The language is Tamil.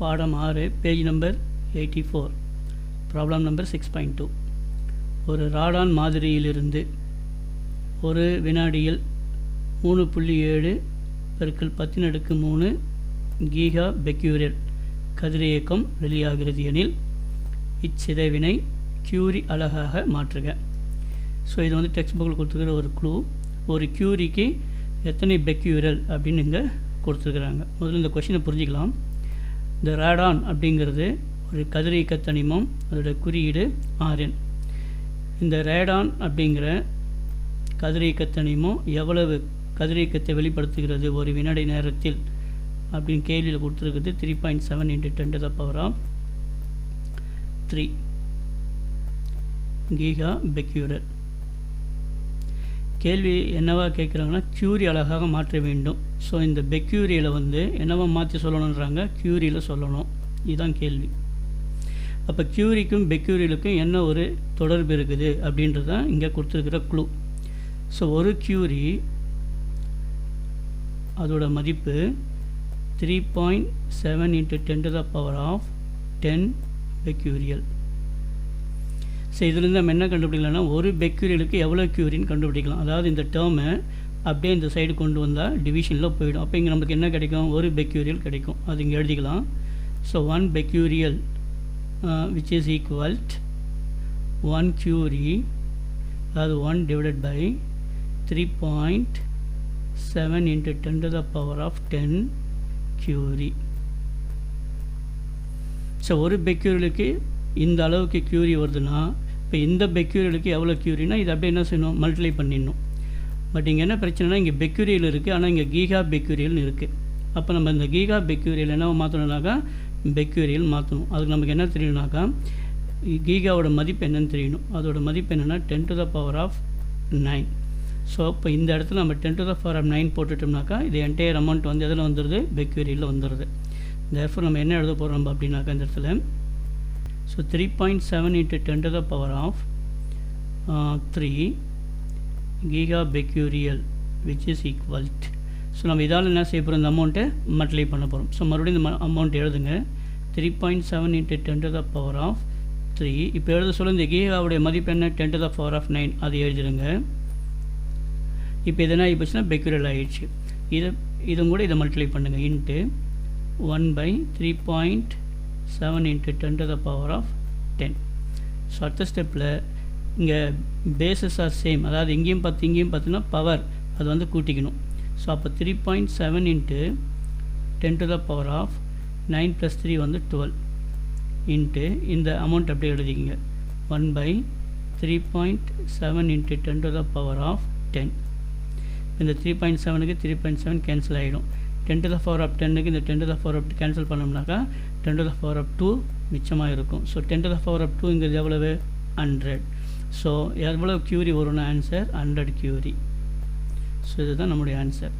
பாடம் ஆறு page number eighty four. Problem number six point two. ஒரு ராடான் மாதிரியிலிருந்து ஒரு வினாடியில் மூணு புள்ளி ஏழு பெருக்கள் பத்தின் அடுக்கு மூணு கீகா பெக்யூரியல் கதிரியக்கம் வெளியாகிறது எனில் இச்சிதைவினை கியூரி அழகாக மாற்றுக. ஸோ இது வந்து டெக்ஸ்ட் புக்கில் கொடுத்துருக்கிற ஒரு க்ளூ ஒரு கியூரிக்கு எத்தனை பெக்யூரல் அப்படின்னு இங்கே கொடுத்துருக்குறாங்க. முதல்ல இந்த கொஷினை புரிஞ்சிக்கலாம். இந்த ரேடான் அப்படிங்கிறது ஒரு கதிரியக்க தனிமம் அதோட குறியீடு ஆர்என் இந்த ரேடான் அப்படிங்கிற கதிரியக்க தனிமம் எவ்வளவு கதிரியக்கத்தை வெளிப்படுத்துகிறது ஒரு வினாடி நேரத்தில் அப்படின்னு கேள்வியில் கொடுத்துருக்குது. Three point seven into ten the power of three giga becquerel கேள்வி என்னவா கேட்குறாங்கன்னா க்யூரி அழகாக மாற்ற வேண்டும். ஸோ இந்த பெக்யூரியில் வந்து என்னவா மாற்றி சொல்லணுன்றாங்க க்யூரியில் சொல்லணும். இதுதான் கேள்வி. அப்போ க்யூரிக்கும் பெக்யூரியலுக்கும் என்ன ஒரு தொடர்பு இருக்குது? அப்படின்றது தான் இங்கே கொடுத்துருக்கிற க்ளூ ஸோ ஒரு க்யூரி அதோட மதிப்பு three point seven into ten to the power of ten becquerel so இதுலேருந்து நம்ம என்ன கண்டுபிடிக்கலாம்னா ஒரு பெக்யூரியலுக்கு எவ்வளோ க்யூரின்னு கண்டுபிடிக்கலாம்? அதாவது இந்த டேர்மை அப்படியே இந்த சைடு கொண்டு வந்தால் டிவிஷனில் போயிடும். அப்போ இங்கே நமக்கு என்ன கிடைக்கும்? ஒரு பெக்யூரியல் கிடைக்கும். அது இங்கே எழுதிக்கலாம். So one becquerel which is equal to one curie அதாவது one divided by three point seven into ten to the power of ten curie so ஒரு பெக்யூரியலுக்கு இந்த அளவுக்கு க்யூரி வருதுன்னா இப்போ இந்த பெக்யூரியலுக்கு எவ்வளோ க்யூரினா இது அப்படியே என்ன செய்யணும்? மல்டிப்ளை பண்ணிடணும். பட் இங்கே என்ன பிரச்சனைனா இங்கே பெக்யூரியல் இருக்குது ஆனால் இங்கே கீகா பெக்யூரியல்னு இருக்குது அப்போ நம்ம இந்த கீகா பெக்யூரியல் என்ன மாற்றணும்னாக்கா பெக்யூரியல் மாற்றணும் அதுக்கு நமக்கு என்ன தெரியணுனாக்கா கீகாவோட மதிப்பு என்னன்னு தெரியணும். அதோட மதிப்பு என்னென்னா ten to the power of nine so இப்போ இந்த இடத்துல நம்ம ten to the power of nine போட்டுட்டோம்னாக்கா இது என்டையர் அமௌண்ட் வந்து எதில் வந்துடுது பெக்யூரியலில் வந்துடுது தேர்ஃபோர் நம்ம என்ன எழுத போகிறோம் அப்படின்னாக்கா இந்த இடத்துல so three point seven into ten to the power of three giga becquerel which is equal to so நம்ம இதால் என்ன செய்ய போகிறோம் இந்த அமௌண்ட்டை மல்டிப்ளை பண்ண போகிறோம் ஸோ மறுபடியும் இந்த அமௌண்ட் எழுதுங்க. Three point seven into ten to the power of three இப்போ எழுத சொல்ல இந்த கீகாவுடைய மதிப்பு என்ன? Ten to the power of nine அது எழுதிடுங்க. இப்போ எதனா என்ன ஆகிப்போச்சுன்னா பெக்யூரியல் ஆகிடுச்சு இதை இதுவும் கூட இதை மல்டிப்ளை பண்ணுங்கள் into one by three point seven into ten to the power of ten so அடுத்த ஸ்டெப்பில் இங்கே பேசஸ் ஆர் சேம் அதாவது இங்கேயும் பார்த்து இங்கேயும் பார்த்தீங்கன்னா பவர் அது வந்து கூட்டிக்கணும். ஸோ அப்போ three point seven into ten to the power of nine plus three வந்து டுவெல் இன்ட்டு இந்த அமௌண்ட் அப்படியே எழுதிக்கிங்க. One by three point seven into ten to the power of ten இந்த த்ரீ பாயிண்ட் செவனுக்கு த்ரீ பாயிண்ட் செவன் கேன்சல் ஆகிடும் ten to the power of டென்னுக்கு இந்த ten to the power of cancel பண்ணோம்னாக்கா ten to the power of two மிச்சமாக இருக்கும் so ten to the power of டூங்கிறது எவ்வளவு? ஹண்ட்ரட் ஸோ எவ்வளோ க்யூரி வரும்னா ஆன்சர் ஹண்ட்ரட் க்யூரி ஸோ இதுதான் நம்முடைய ஆன்சர்